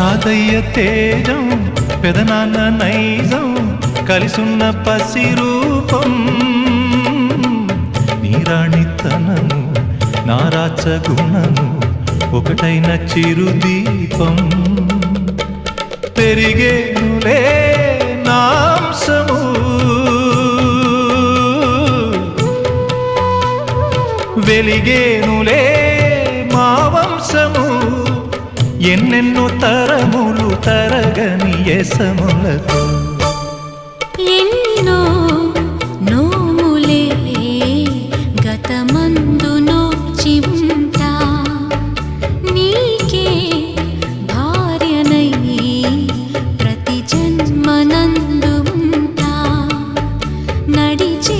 తాతయ్య తేజం పెదనాన్న నైజం కలిసున్న పసి రూపం. నీరాణితనము నారాచ గుణము ఒకటైన చిరుదీపం. పెరిగేనులే నాంసము. వెలిగేనులే ఎన్నెన్నో తరములు తరగని యశములతో ఎన్నో నోములే గతమందు నోచి జన్మనందు నడిచే